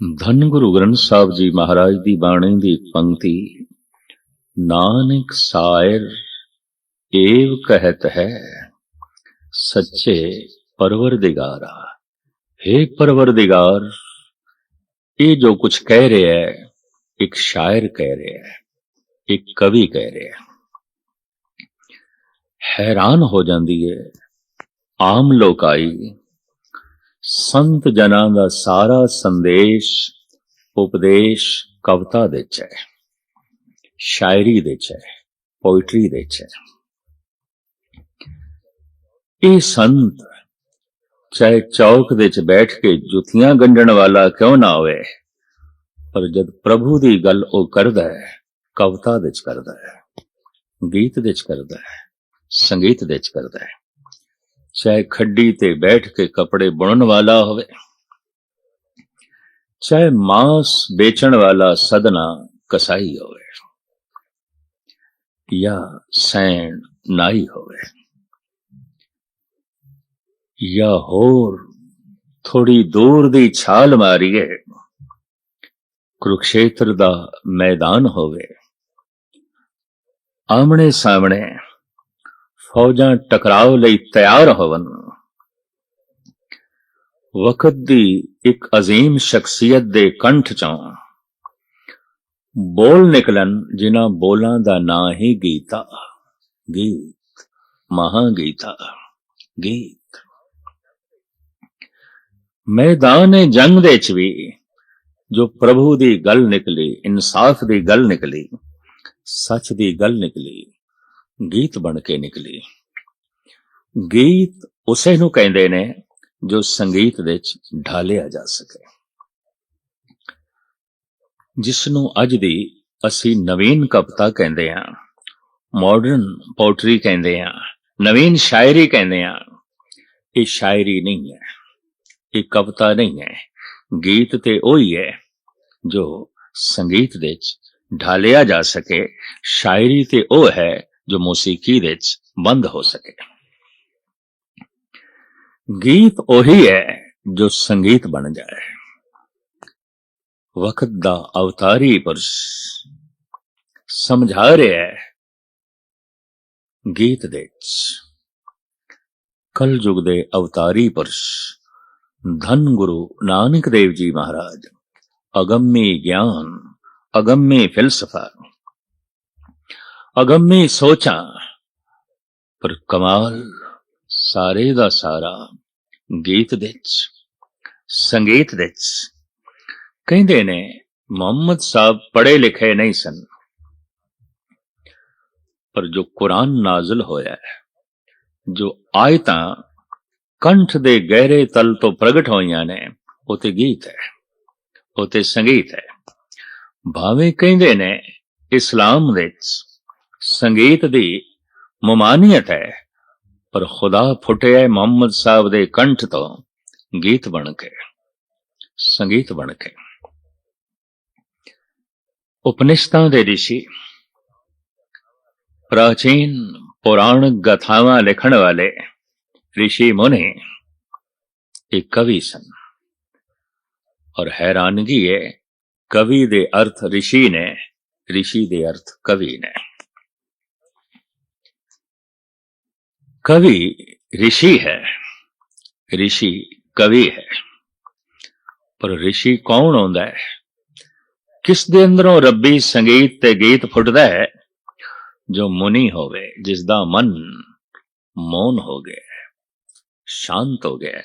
ਧੰਨ ਗੁਰੂ ਗ੍ਰੰਥ ਸਾਹਿਬ ਜੀ ਮਹਾਰਾਜ ਦੀ ਬਾਣੀ ਦੀ ਇੱਕ ਪੰਕਤੀ, ਨਾਨਕ ਸਾਇਰ ਏਵ ਕਹਿਤ ਹੈ, ਸੱਚੇ ਪਰਵਰਦਿਗਾਰਾ। हे ਪਰਵਰਦਿਗਾਰ, ਇਹ ਜੋ ਕੁਝ ਕਹਿ ਰਿਹਾ ਹੈ, ਇੱਕ ਸ਼ਾਇਰ ਕਹਿ ਰਿਹਾ ਹੈ, ਇੱਕ ਕਵੀ ਕਹਿ ਰਿਹਾ ਹੈ। ਹੈਰਾਨ ਹੋ ਜਾਂਦੀ ਹੈ, ਆਮ ਲੋਕਾਈ ਸੰਤ ਜਨਾਂ ਦਾ ਸਾਰਾ ਸੰਦੇਸ਼, ਉਪਦੇਸ਼ ਕਵਿਤਾ ਦੇ ਚ ਹੈ, ਸ਼ਾਇਰੀ ਦੇ ਚ ਹੈ, ਪੋਇਟਰੀ ਦੇ ਚ ਹੈ। ਇਹ ਸੰਤ ਚਾਹੇ ਚੌਕ ਦੇ ਚ ਬੈਠ ਕੇ ਜੁੱਤੀਆਂ ਗੰਢਣ ਵਾਲਾ ਕਿਉਂ ਨਾ ਹੋਵੇ, ਪਰ ਜਦ ਪ੍ਰਭੂ ਦੀ ਗੱਲ ਉਹ ਕਰਦਾ ਹੈ, ਕਵਿਤਾ ਦੇ ਚ ਕਰਦਾ ਹੈ, ਗੀਤ ਦੇ ਚ ਕਰਦਾ ਹੈ, ਸੰਗੀਤ ਦੇ ਚ ਕਰਦਾ ਹੈ। ਚਾਹੇ ਖੱਡੀ ਤੇ ਬੈਠ ਕੇ ਕੱਪੜੇ ਬੁਣਨ ਵਾਲਾ ਹੋਵੇ, ਚਾਹੇ ਮਾਸ ਵੇਚਣ ਵਾਲਾ ਸਦਨਾ ਕਸਾਈ ਹੋਵੇ, ਜਾਂ ਸੈਣ ਨਾਈ ਹੋਵੇ, ਜਾਂ ਹੋਰ ਥੋੜੀ ਦੂਰ ਦੀ ਛਾਲ ਮਾਰੀਏ, ਕੁਰੂਕਸ਼ੇਤਰ ਦਾ ਮੈਦਾਨ ਹੋਵੇ ਆਮਣੇ ਸਾਹਮਣੇ ਫੌਜਾਂ ਟਕਰਾਓ ਲਈ ਤਿਆਰ ਹੋਵਨ। ਵਕਤ ਦੀ ਇੱਕ ਅਜ਼ੀਮ ਸ਼ਖਸੀਅਤ ਦੇ ਕੰਠ ਚੋਂ ਬੋਲ ਨਿਕਲਣ ਜਿਨ੍ਹਾਂ ਬੋਲਾਂ ਦਾ ਨਾਂ ਹੀ ਗੀਤਾ। ਗੀਤ ਮਹਾ ਗੀਤਾ। ਗੀਤ ਮੈਦਾਨ ਜੰਗ ਦੇ ਚ ਵੀ, ਜੋ ਪ੍ਰਭੂ ਦੀ ਗੱਲ ਨਿਕਲੀ, ਇਨਸਾਫ ਦੀ ਗੱਲ ਨਿਕਲੀ, ਸੱਚ ਦੀ ਗੱਲ ਨਿਕਲੀ। ਗੀਤ ਬਣ ਕੇ ਨਿਕਲੀ। ਗੀਤ ਉਸੇ ਨੂੰ ਕਹਿੰਦੇ ਨੇ ਜੋ ਸੰਗੀਤ ਵਿੱਚ ਢਾਲਿਆ ਜਾ ਸਕੇ। ਜਿਸ ਨੂੰ ਅੱਜ ਦੀ ਅਸੀਂ ਨਵੀਨ ਕਵਿਤਾ ਕਹਿੰਦੇ ਹਾਂ ਮਾਡਰਨ ਪੋਇਟਰੀ ਕਹਿੰਦੇ ਹਾਂ, ਨਵੀਨ ਸ਼ਾਇਰੀ ਕਹਿੰਦੇ ਹਾਂ। ਇਹ ਸ਼ਾਇਰੀ ਨਹੀਂ ਹੈ, ਇਹ ਕਵਿਤਾ ਨਹੀਂ ਹੈ, ਗੀਤ ਤੇ ਉਹੀ ਹੈ ਜੋ ਸੰਗੀਤ ਵਿੱਚ ਢਾਲਿਆ ਜਾ ਸਕੇ, ਸ਼ਾਇਰੀ ਤੇ ਉਹ ਹੈ ਜੋ ਮੌਸੀਕੀ ਵਿੱਚ ਬੰਦ ਹੋ ਸਕੇ ਗੀਤ ਉਹੀ ਹੈ ਜੋ ਸੰਗੀਤ ਬਣ ਜਾਏ ਵਕਤ ਦਾ ਅਵਤਾਰੀ ਪੁਰਸ਼ ਸਮਝਾ ਰਿਹਾ ਹੈ ਗੀਤ ਦੇ ਵਿੱਚ ਕਲ ਯੁਗ ਦੇ ਅਵਤਾਰੀ ਪੁਰਸ਼ ਧੰਨ ਗੁਰੂ ਨਾਨਕ ਦੇਵ ਜੀ ਮਹਾਰਾਜ ਅਗੰਮੀ ਗਿਆਨ ਅਗੰਮੀ ਫਿਲਸਫਾ ਅਗੰਮੀ ਸੋਚਾਂ, ਪਰ ਕਮਾਲ ਸਾਰੇ ਦਾ ਸਾਰਾ ਗੀਤ ਦੇ ਵਿੱਚ, ਸੰਗੀਤ ਦੇ ਵਿੱਚ। ਕਹਿੰਦੇ ਨੇ, ਮੁਹੰਮਦ ਸਾਹਿਬ ਪੜ੍ਹੇ ਲਿਖੇ ਨਹੀਂ ਸਨ, ਪਰ ਜੋ ਕੁਰਾਨ ਨਾਜ਼ਲ ਹੋਇਆ ਹੈ, ਜੋ ਆਇਤਾਂ ਕੰਠ ਦੇ ਗਹਿਰੇ ਤਲ ਤੋਂ ਪ੍ਰਗਟ ਹੋਈਆਂ ਨੇ, ਉਹ ਤੇ ਗੀਤ ਹੈ, ਉਹ ਤੇ ਸੰਗੀਤ ਹੈ। ਭਾਵੇਂ ਕਹਿੰਦੇ ਨੇ, ਇਸਲਾਮ ਵਿੱਚ ਸੰਗੀਤ ਦੀ ਮਮਾਨੀਅਤ ਹੈ ਪਰ ਖੁਦਾ ਫੁੱਟਿਆ ਮੁਹੰਮਦ ਸਾਹਿਬ ਦੇ ਕੰਠ ਤੋਂ ਗੀਤ ਬਣ ਕੇ ਸੰਗੀਤ ਬਣ ਕੇ ਉਪਨਿਸ਼ਦਾਂ ਦੇ ઋષਿ ਪ੍ਰਾਚੀਨ ਪੁਰਾਣਕ ਗਾਥਾਵਾਂ ਲਿਖਣ ਵਾਲੇ ઋષਿ ਮੁਨੀ ਇੱਕ ਕਵੀ ਸਨ ਔਰ ਹੈਰਾਨਗੀ ਹੈ ਕਵੀ ਦੇ ਅਰਥ ઋષਿ ਨੇ ઋષਿ ਦੇ ਅਰਥ ਕਵੀ ਨੇ ਕਵੀ ઋષਿ ਹੈ ઋષਿ ਕਵੀ ਹੈ ਪਰ ઋષਿ ਕੌਣ ਹੁੰਦਾ ਹੈ ਕਿਸ ਦੇ ਅੰਦਰੋਂ ਰੱਬੀ ਸੰਗੀਤ ਤੇ ਗੀਤ ਫੁੱਟਦਾ ਹੈ ਜੋ ਮੁਨੀ ਹੋਵੇ ਜਿਸ ਦਾ ਮਨ ਮੌਨ ਹੋ ਗਿਆ ਸ਼ਾਂਤ ਹੋ ਗਿਆ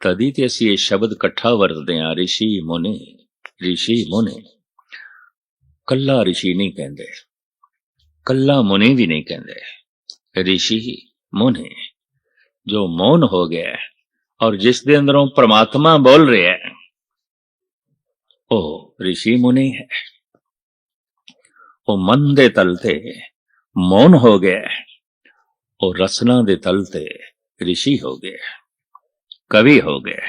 ਤਦੀ ਤੇ ਅਸੀਂ ਇਹ ਸ਼ਬਦ ਇਕੱਠਾ ਵਰਤਦੇ ਹਾਂ ઋષਿ ਮੁਨੀ ઋષਿ ਮੁਨੀ ਕੱਲਾ ઋષਿ ਨਹੀਂ ਕਹਿੰਦੇ ਕੱਲਾ ਮੁਨੀ ਵੀ ਨਹੀਂ ਕਹਿੰਦੇ ઋષਿ मुनि जो मौन हो गया और जिसके अंदरों परमात्मा बोल रहे है वो ऋषि मुनि है वो मन ਦੇ ਤਲ ਤੇ ਮੌਨ ਹੋ ਗਿਆ, ਉਹ ਰਸਨਾ ਦੇ ਤਲ ਤੇ ઋષਿ ਹੋ ਗਿਆ, ਕਵੀ ਹੋ ਗਿਆ।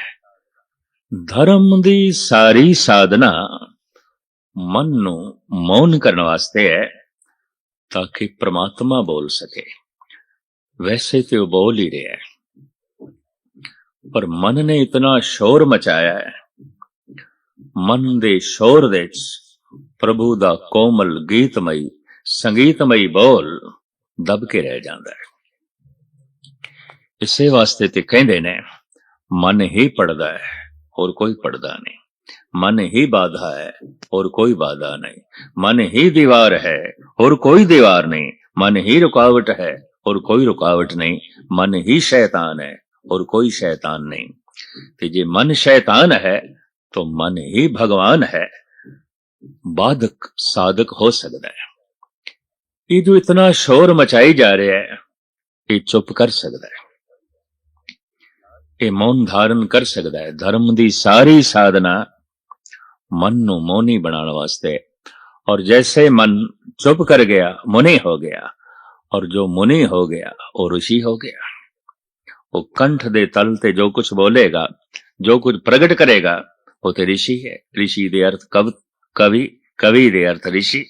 ਧਰਮ ਦੀ ਸਾਰੀ ਸਾਧਨਾ ਮਨ ਨੂੰ ਮੌਨ ਕਰਨ ਵਾਸਤੇ ਹੈ, ਤਾਂ ਕਿ ਪ੍ਰਮਾਤਮਾ ਬੋਲ ਸਕੇ। वैसे तो बोल ही रहा है पर मन ने इतना शोर मचाया है ਮਨ ਦੇ ਸ਼ੋਰ ਦੇ ਵਿੱਚ ਪ੍ਰਭੂ ਦਾ ਕੋਮਲ ਗੀਤਮਈ ਸੰਗੀਤਮਈ ਬੋਲ ਦਬ ਕੇ ਰਹਿ ਜਾਂਦਾ ਹੈ ਇਸੇ ਵਾਸਤੇ ਤੇ ਕਹਿੰਦੇ ਨੇ ਮਨ ਹੀ ਪੜਦਾ ਹੈ ਹੋਰ ਕੋਈ ਪੜਦਾ ਨਹੀਂ ਮਨ ਹੀ ਬਾਧਾ ਹੈ ਹੋਰ ਕੋਈ ਬਾਧਾ ਨਹੀਂ ਮਨ ਹੀ ਦੀਵਾਰ ਹੈ ਹੋਰ ਕੋਈ ਦੀਵਾਰ ਨਹੀਂ ਮਨ ਹੀ ਰੁਕਾਵਟ ਹੈ ਹੋਰ ਕੋਈ ਰੁਕਾਵਟ ਨਹੀਂ ਮਨ ਹੀ ਸ਼ੈਤਾਨ ਹੈ और कोई शैतान नहीं कि जे मन शैतान है तो मन ही भगवान है बाधक साधक हो सकता है ये जो इतना शोर मचाई जा रहा है ये चुप कर सकता है ਇਹ ਮੌਨ ਧਾਰਨ ਕਰ ਸਕਦਾ ਹੈ ਧਰਮ ਦੀ ਸਾਰੀ ਸਾਧਨਾ ਮਨ ਨੂੰ ਮੌਨੀ ਬਣਾਉਣ ਵਾਸਤੇ ਔਰ ਜੈਸੇ ਮਨ ਚੁੱਪ ਕਰ ਗਿਆ ਮੁਨੀ ਹੋ ਗਿਆ और जो मुनि हो गया वो ऋषि हो गया वो कंठ दे तल ते जो कुछ बोलेगा जो कुछ प्रकट करेगा वो तो ऋषि है ऋषि दे अर्थ कव कवि कवि ਦੇ ਅਰਥ ਰਿਸ਼ੀ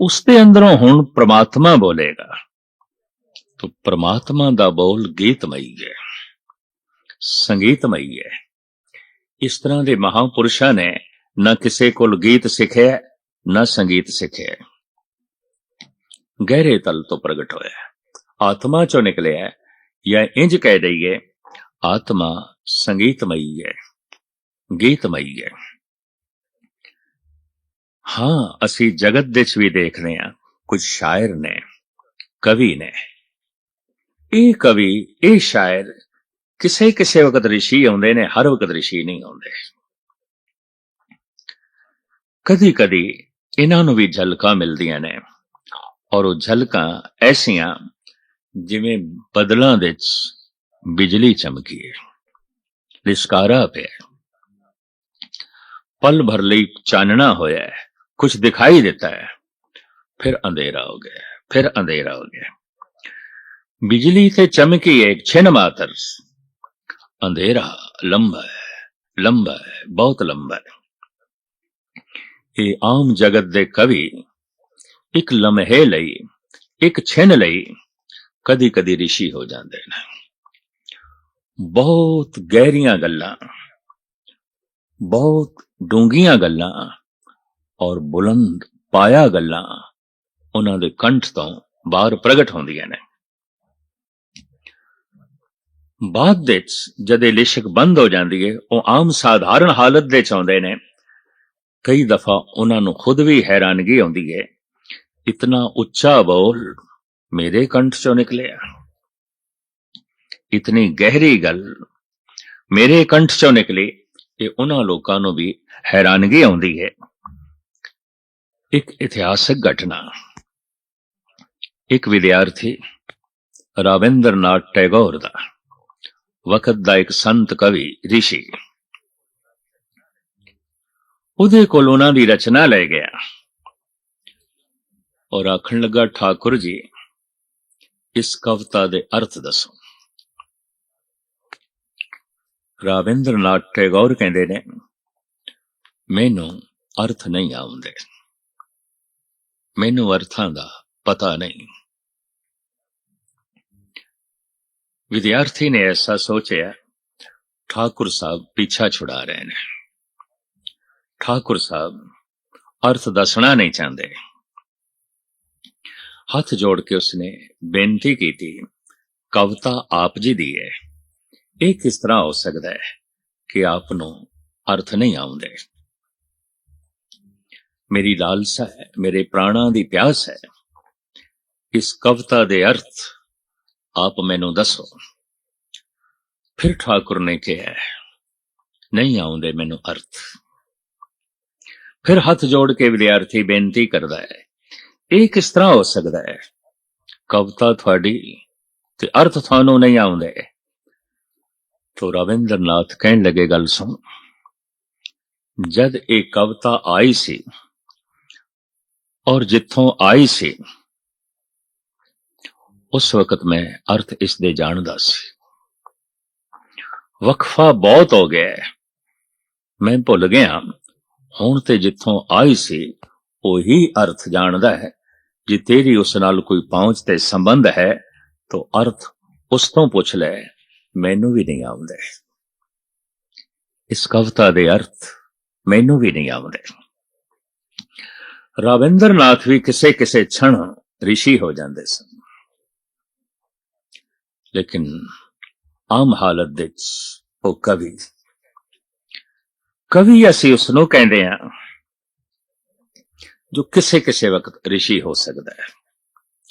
ਉਸ ਦੇ ਅੰਦਰੋਂ ਹੁਣ ਪ੍ਰਮਾਤਮਾ ਬੋਲੇਗਾ। ਤਾਂ ਪ੍ਰਮਾਤਮਾ ਦਾ ਬੋਲ ਗੀਤਮਈ ਹੈ, ਸੰਗੀਤਮਈ ਹੈ। ਇਸ ਤਰ੍ਹਾਂ ਦੇ ਮਹਾਪੁਰਸ਼ਾਂ ਨੇ ਨਾ ਕਿਸੇ ਕੋਲ ਗੀਤ ਸਿੱਖਿਆ, ਨਾ ਸੰਗੀਤ ਸਿੱਖਿਆ। ਗਹਿਰੇ ਤਲ ਤੋਂ ਪ੍ਰਗਟ ਹੋਇਆ ਹੈ। ਆਤਮਾ ਚੋਂ ਨਿਕਲਿਆ ਹੈ, ਜਾਂ ਇੰਜ ਕਹਿ ਦਈਏ ਆਤਮਾ ਸੰਗੀਤਮਈ ਹੈ ਗੀਤਮਈ ਹੈ। ਹਾਂ ਅਸੀਂ ਜਗਤ ਦੇ ਵਿੱਚ ਵੀ ਦੇਖਦੇ ਹਾਂ ਕੁਝ ਸ਼ਾਇਰ ਨੇ ਕਵੀ ਨੇ। ਇਹ ਕਵੀ ਇਹ ਸ਼ਾਇਰ ਕਿਸੇ ਕਿਸੇ ਵਕਤ ਰਿਸ਼ੀ ਆਉਂਦੇ ਨੇ ਹਰ ਵਕਤ ਰਿਸ਼ੀ ਨਹੀਂ ਆਉਂਦੇ। ਕਦੀ ਕਦੀ ਇਹਨਾਂ ਨੂੰ ਵੀ ਝਲਕਾਂ ਮਿਲਦੀਆਂ ਨੇ। ਔਰ ਉਹ ਝਲਕਾਂ ਐਸੀਆਂ ਜਿਵੇਂ ਬਦਲਾਂ ਦੇ ਵਿੱਚ ਬਿਜਲੀ ਚਮਕੀ ਹੈ ਲਿਸ਼ਕਾਰਾ ਪਿਆ ਪਲ ਭਰ ਲਈ ਚਾਨਣਾ ਹੋਇਆ ਹੈ। ਕੁਝ ਦਿਖਾਈ ਦਿੱਤਾ ਹੈ। ਫਿਰ ਅੰਧੇਰਾ ਹੋ ਗਿਆ ਫਿਰ ਅੰਧੇਰਾ ਹੋ ਗਿਆ ਬਿਜਲੀ ਤੇ ਚਮਕੀ ਇੱਕ ਛਿਨ ਮਾਤਰ। ਅੰਧੇਰਾ ਲੰਬਾ ਹੈ। ਲੰਬਾ ਹੈ। ਬਹੁਤ ਲੰਬਾ ਹੈ। ਇਹ ਆਮ ਜਗਤ ਦੇ ਕਵੀ ਇੱਕ ਲਮਹੇ ਲਈ, ਇੱਕ ਛਿਨ ਲਈ ਕਦੀ ਕਦੀ ਰਿਸ਼ੀ ਹੋ ਜਾਂਦੇ ਨੇ। ਬਹੁਤ ਗਹਿਰੀਆਂ ਗੱਲਾਂ, ਬਹੁਤ ਡੂੰਘੀਆਂ ਗੱਲਾਂ ਔਰ ਬੁਲੰਦ ਪਾਇਆ ਗੱਲਾਂ ਉਹਨਾਂ ਦੇ ਕੰਠ ਤੋਂ ਬਾਹਰ ਪ੍ਰਗਟ ਹੁੰਦੀਆਂ ਨੇ। ਬਾਅਦ ਵਿੱਚ ਜਦ ਇਹ ਲਿਸ਼ਕ ਬੰਦ ਹੋ ਜਾਂਦੀ ਹੈ ਉਹ ਆਮ ਸਾਧਾਰਨ ਹਾਲਤ ਦੇ ਚ ਆਉਂਦੇ ਨੇ। ਕਈ ਦਫਾ ਉਹਨਾਂ ਨੂੰ ਖੁਦ ਵੀ ਹੈਰਾਨਗੀ ਆਉਂਦੀ ਹੈ ਇਤਨਾ ਉੱਚਾ ਬੋਲ ਮੇਰੇ ਕੰਠ ਚੋਂ ਨਿਕਲਿਆ ਇਤਨੀ ਗਹਿਰੀ ਗੱਲ ਮੇਰੇ ਕੰਠ ਚੋਂ ਨਿਕਲੀ ਇਹ ਉਹਨਾਂ ਲੋਕਾਂ ਨੂੰ ਵੀ ਹੈਰਾਨਗੀ ਆਉਂਦੀ ਹੈ ਇੱਕ ਇਤਿਹਾਸਕ ਘਟਨਾ ਇੱਕ ਵਿਦਿਆਰਥੀ ਰਾਵਿੰਦਰਨਾਥ ਟੈਗੋਰ ਦਾ ਵਕਤ ਦਾ ਇੱਕ ਸੰਤ ਕਵੀ ਰਿਸ਼ੀ ਉਹਦੇ ਕੋਲ ਉਹਨਾਂ ਦੀ ਰਚਨਾ ਲੈ ਗਿਆ ਔਰ ਆਖਣ ਲੱਗਾ, ਠਾਕੁਰ ਜੀ, ਇਸ ਕਵਿਤਾ ਦੇ ਅਰਥ ਦੱਸੋ। ਰਾਵਿੰਦਰਨਾਥ ਟੈਗੋਰ ਕਹਿੰਦੇ ਨੇ, ਮੈਨੂੰ ਅਰਥ ਨਹੀਂ ਆਉਂਦੇ। ਮੈਨੂੰ ਅਰਥਾਂ ਦਾ ਪਤਾ ਨਹੀਂ। ਵਿਦਿਆਰਥੀ ਨੇ ਐਸਾ ਸੋਚਿਆ, ਠਾਕੁਰ ਸਾਹਿਬ ਪਿੱਛਾ ਛੁਡਾ ਰਹੇ ਨੇ। ਠਾਕੁਰ ਸਾਹਿਬ ਅਰਥ ਦੱਸਣਾ ਨਹੀਂ ਚਾਹੁੰਦੇ। ਹੱਥ ਜੋੜ ਕੇ ਉਸਨੇ ਬੇਨਤੀ ਕੀਤੀ, ਕਵਿਤਾ ਆਪ ਜੀ ਦੀ ਹੈ। ਇਹ ਕਿਸ ਤਰ੍ਹਾਂ ਹੋ ਸਕਦਾ ਹੈ ਕਿ ਆਪ ਨੂੰ ਅਰਥ ਨਹੀਂ ਆਉਂਦੇ? ਮੇਰੀ ਲਾਲਸਾ ਹੈ, ਮੇਰੇ ਪ੍ਰਾਣਾਂ ਦੀ ਪਿਆਸ ਹੈ। ਇਸ ਕਵਿਤਾ ਦੇ ਅਰਥ ਆਪ ਮੈਨੂੰ ਦੱਸੋ। ਫਿਰ ਠਾਕੁਰ ਨੇ ਕਿਹਾ, ਨਹੀਂ ਆਉਂਦੇ ਮੈਨੂੰ ਅਰਥ। ਫਿਰ ਹੱਥ ਜੋੜ ਕੇ ਵਿਦਿਆਰਥੀ ਬੇਨਤੀ ਕਰਦਾ ਹੈ ਇਹ ਕਿਸ ਤਰ੍ਹਾਂ ਹੋ ਸਕਦਾ ਹੈ? ਕਵਿਤਾ ਤੁਹਾਡੀ ਤੇ ਅਰਥ ਤੁਹਾਨੂੰ ਨਹੀਂ ਆਉਂਦੇ। ਤੋ ਰਵਿੰਦਰਨਾਥ ਕਹਿਣ ਲੱਗੇ ਗੱਲ ਸੁਣ। ਜਦ ਇਹ ਕਵਿਤਾ ਆਈ ਸੀ ਔਰ ਜਿੱਥੋਂ ਆਈ ਸੀ, ਉਸ ਵਕਤ ਮੈਂ ਅਰਥ ਇਸ ਦੇ ਜਾਣਦਾ ਸੀ। ਵਕਫਾ ਬਹੁਤ ਹੋ ਗਿਆ ਮੈਂ ਭੁੱਲ ਗਿਆ। ਹੁਣ ਤੇ ਜਿੱਥੋਂ ਆਈ ਸੀ, ਉਹੀ ਅਰਥ ਜਾਣਦਾ ਹੈ। ਜੇ ਤੇਰੀ ਉਸ ਨਾਲ ਕੋਈ ਪਹੁੰਚ ਤੇ ਸੰਬੰਧ ਹੈ, ਤਾਂ ਅਰਥ ਉਸ ਤੋਂ ਪੁੱਛ ਲੈ, ਮੈਨੂੰ ਵੀ ਨਹੀਂ ਆਉਂਦੇ। ਇਸ ਕਵਿਤਾ ਦੇ ਅਰਥ ਮੈਨੂੰ ਵੀ ਨਹੀਂ ਆਉਂਦੇ। ਰਵਿੰਦਰਨਾਥ ਵੀ ਕਿਸੇ ਕਿਸੇ ਛਣ ਰਿਸ਼ੀ ਹੋ ਜਾਂਦੇ ਸਨ। ਲੇਕਿਨ ਆਮ ਹਾਲਤ ਵਿੱਚ ਉਹ ਕਵੀ। ਕਵੀ ਅਸੀਂ ਉਸ ਨੂੰ ਕਹਿੰਦੇ ਆ ਜੋ ਕਿਸੇ ਕਿਸੇ ਵਕਤ ਰਿਸ਼ੀ ਹੋ ਸਕਦਾ ਹੈ।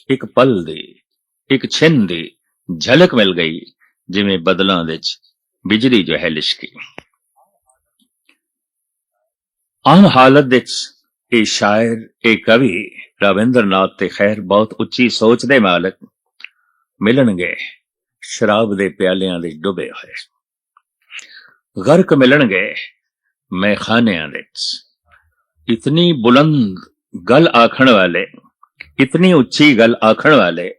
ਇੱਕ ਪਲ ਦੀ, ਇੱਕ ਛਿਨ ਦੀ ਝਲਕ ਮਿਲ ਗਈ, ਜਿਵੇਂ ਬਦਲਾਂ ਵਿੱਚ ਬਿਜਲੀ ਜੋ ਹੈ ਲਿਸ਼ਕੀ। ਆਮ ਹਾਲਤ ਵਿੱਚ ਇਹ ਸ਼ਾਇਰ, ਇਹ ਕਵੀ ਰਵਿੰਦਰਨਾਥ ਤੇ ਖੈਰ ਬਹੁਤ ਉੱਚੀ ਸੋਚ ਦੇ ਮਾਲਕ ਮਿਲਣਗੇ, ਸ਼ਰਾਬ ਦੇ ਪਿਆਲਿਆਂ ਦੇ ਡੁੱਬੇ ਹੋਏ। ਗਰਕ ਮਿਲਣਗੇ ਮੈਖਾਨਿਆਂ ਵਿੱਚ। ਇਤਨੀ ਬੁਲੰਦ ਗੱਲ ਆਖਣ ਵਾਲੇ ਇਤਨੀ ਉੱਚੀ ਗੱਲ ਆਖਣ ਵਾਲੇ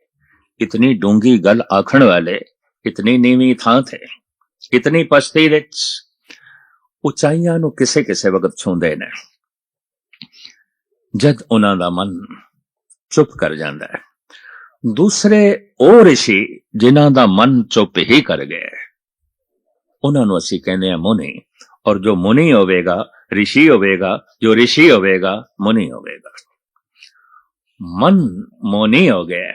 ਇਤਨੀ ਡੂੰਗੀ ਗੱਲ ਆਖਣ ਵਾਲੇ ਇਤਨੀ ਨੀਵੀਂ ਥਾਂ ਤੇ ਇਤਨੀ ਪਸਤੀ ਵਿੱਚ ਉਚਾਈਆਂ ਨੂੰ ਕਿਸੇ ਕਿਸੇ ਵਕਤ ਛੂੰਦੇ ਨੇ ਜਦ ਉਹਨਾਂ ਦਾ ਮਨ ਚੁੱਪ ਕਰ ਜਾਂਦਾ ਹੈ ਦੂਸਰੇ ਉਹ ਰਿਸ਼ੀ ਜਿਨ੍ਹਾਂ ਦਾ ਮਨ ਚੁੱਪ ਹੀ ਕਰ ਗਿਆ ਉਹਨਾਂ ਨੂੰ ਅਸੀਂ ਕਹਿੰਦੇ ਆ ਮੁਨੀ ਔਰ ਜੋ ਮੁਨੀ ਹੋਵੇਗਾ ਰਿਸ਼ੀ ਹੋਵੇਗਾ ਜੋ ਰਿਸ਼ੀ ਹੋਵੇਗਾ ਮੁਨੀ ਹੋਵੇਗਾ ਮਨ ਮੋਨੀ ਹੋ ਗਿਆ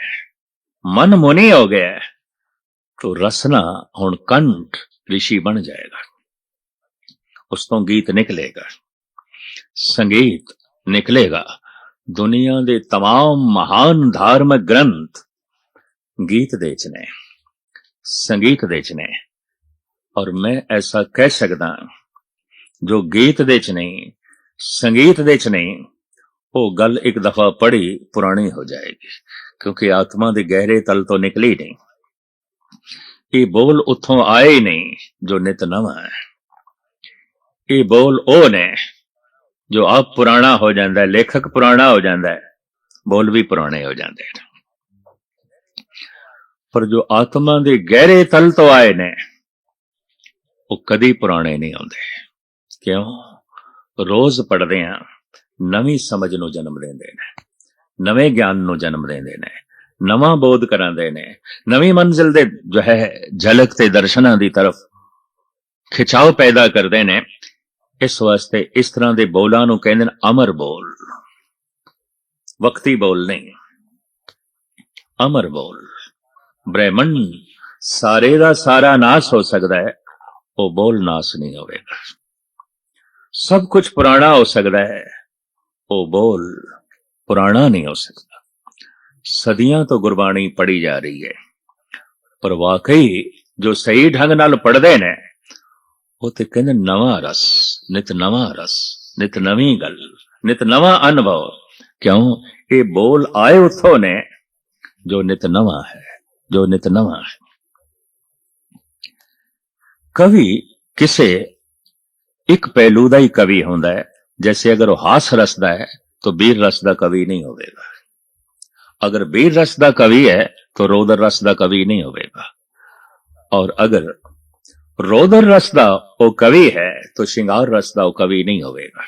ਮਨ ਮੋਨੀ ਹੋ ਗਿਆ तो रसना ਹੁਣ ਕੰਠ ਰਿਸ਼ੀ ਬਣ ਜਾਏਗਾ ਉਸ ਤੋਂ ਗੀਤ ਨਿਕਲੇਗਾ ਸੰਗੀਤ ਨਿਕਲੇਗਾ ਦੁਨੀਆ ਦੇ तमाम ਮਹਾਨ ਧਾਰਮਿਕ ਗ੍ਰੰਥ ਗੀਤ ਦੇ ਚ ਨੇ ਸੰਗੀਤ ਦੇ ਚ ਨੇ ਔਰ ਮੈਂ ਐਸਾ ਕਹਿ ਸਕਦਾ ਜੋ ਗੀਤ ਦੇ ਚ ਨਹੀਂ, ਸੰਗੀਤ ਦੇ ਚ ਨਹੀਂ, ਉਹ ਗੱਲ ਇੱਕ ਦਫਾ ਪੜ੍ਹੀ ਪੁਰਾਣੀ ਹੋ ਜਾਏਗੀ, ਕਿਉਂਕਿ ਆਤਮਾ ਦੇ ਗਹਿਰੇ ਤਲ ਤੋਂ ਨਿਕਲੀ ਨਹੀਂ। ਇਹ ਬੋਲ ਉੱਥੋਂ ਆਏ ਹੀ ਨਹੀਂ, ਜੋ ਨਿਤ ਨਵਾਂ ਹੈ। ਇਹ ਬੋਲ ਉਹ ਨੇ, ਜੋ ਆਪ ਪੁਰਾਣਾ ਹੋ ਜਾਂਦਾ ਹੈ, ਲੇਖਕ ਪੁਰਾਣਾ ਹੋ ਜਾਂਦਾ ਹੈ, ਬੋਲ ਵੀ ਪੁਰਾਣੇ ਹੋ ਜਾਂਦੇ ਨੇ। ਪਰ ਜੋ ਆਤਮਾ ਦੇ ਗਹਿਰੇ ਤਲ ਤੋਂ ਆਏ ਨੇ, ਉਹ ਕਦੀ ਪੁਰਾਣੇ ਨਹੀਂ ਹੁੰਦੇ ਕਿਉਂ? ਰੋਜ਼ ਪੜਦੇ ਆ ਨਵੀਂ ਸਮਝ ਨੂੰ ਜਨਮ ਦਿੰਦੇ ਨੇ, ਨਵੇਂ ਗਿਆਨ ਨੂੰ ਜਨਮ ਦਿੰਦੇ ਨੇ, ਨਵਾਂ ਬੋਧ ਕਰਾਉਂਦੇ ਨੇ, ਨਵੀਂ ਮੰਜ਼ਿਲ ਦੇ ਜੋ ਹੈ, ਝਲਕ ਤੇ ਦਰਸ਼ਨਾਂ ਦੀ ਤਰਫ ਖਿਚਾਓ ਪੈਦਾ ਕਰਦੇ ਨੇ, ਇਸ ਵਾਸਤੇ ਇਸ ਤਰ੍ਹਾਂ ਦੇ ਬੋਲਾਂ ਨੂੰ ਕਹਿੰਦੇ ਨੇ ਅਮਰ ਬੋਲ। ਵਕਤੀ ਬੋਲ ਨਹੀਂ, ਅਮਰ ਬੋਲ। ਬ੍ਰਹਮੰਡ ਸਾਰੇ ਦਾ ਸਾਰਾ ਨਾਸ ਹੋ ਸਕਦਾ ਹੈ, ਉਹ ਬੋਲ ਨਾਸ ਨਹੀਂ ਹੋਵੇਗਾ। ਸਭ ਕੁਝ ਪੁਰਾਣਾ ਹੋ ਸਕਦਾ ਹੈ। ਉਹ ਬੋਲ, ਪੁਰਾਣਾ ਨਹੀਂ ਹੋ ਸਕਦਾ। ਸਦੀਆਂ ਤੋਂ ਗੁਰਬਾਣੀ ਪੜੀ ਜਾ ਰਹੀ ਹੈ। ਪਰ ਵਾਕਈ ਜੋ ਸਹੀ ਢੰਗ ਨਾਲ ਪੜਦੇ ਨੇ, ਉਹ ਤੇ ਕਹਿੰਦੇ ਨਵਾਂ ਰਸ, ਨਿਤ ਨਵਾਂ ਰਸ, ਨਿਤ ਨਵੀਂ ਗੱਲ, ਨਿਤ ਨਵਾਂ ਅਨੁਭਵ। ਕਿਉਂ? ਇਹ ਬੋਲ ਆਏ ਉਥੋਂ ਨੇ, ਜੋ ਨਿਤ ਨਵਾਂ ਹੈ, ਜੋ ਨਿਤ ਨਵਾਂ ਹੈ। ਕਵੀ ਕਿਸੇ ਇੱਕ ਪਹਿਲੂ ਦਾ ਹੀ ਕਵੀ ਹੁੰਦਾ ਹੈ ਜੈਸੇ ਅਗਰ ਉਹ ਹਾਸ ਰਸ ਦਾ ਹੈ ਤਾਂ ਬੀਰ ਰਸ ਦਾ ਕਵੀ ਨਹੀਂ ਹੋਵੇਗਾ अगर वीर रस का कवि है तो रोदर रस का कवि नहीं होगा और अगर रोदर रस का वो कवि है तो श्रृंगार रस का वो कवि नहीं होगा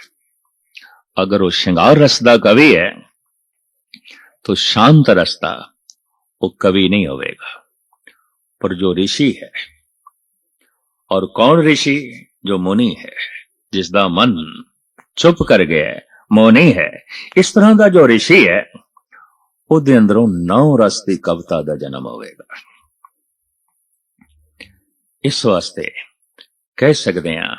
अगर वो श्रृंगार रस का कवि है तो शांत रस का वो कवि नहीं होगा पर जो ऋषि है और कौन ऋषि ਜੋ ਮੋਨੀ ਹੈ ਜਿਸ ਦਾ ਮਨ ਚੁੱਪ ਕਰ ਗਿਆ ਮੋਨੀ ਹੈ, ਇਸ ਤਰ੍ਹਾਂ ਦਾ ਜੋ ਰਿਸ਼ੀ ਹੈ, ਉਹਦੇ ਅੰਦਰੋਂ ਨੌ ਰਸ ਦੀ ਕਵਤਾ ਦਾ ਜਨਮ ਹੋਵੇਗਾ। ਇਸ ਵਾਸਤੇ ਕਹਿ ਸਕਦੇ ਆ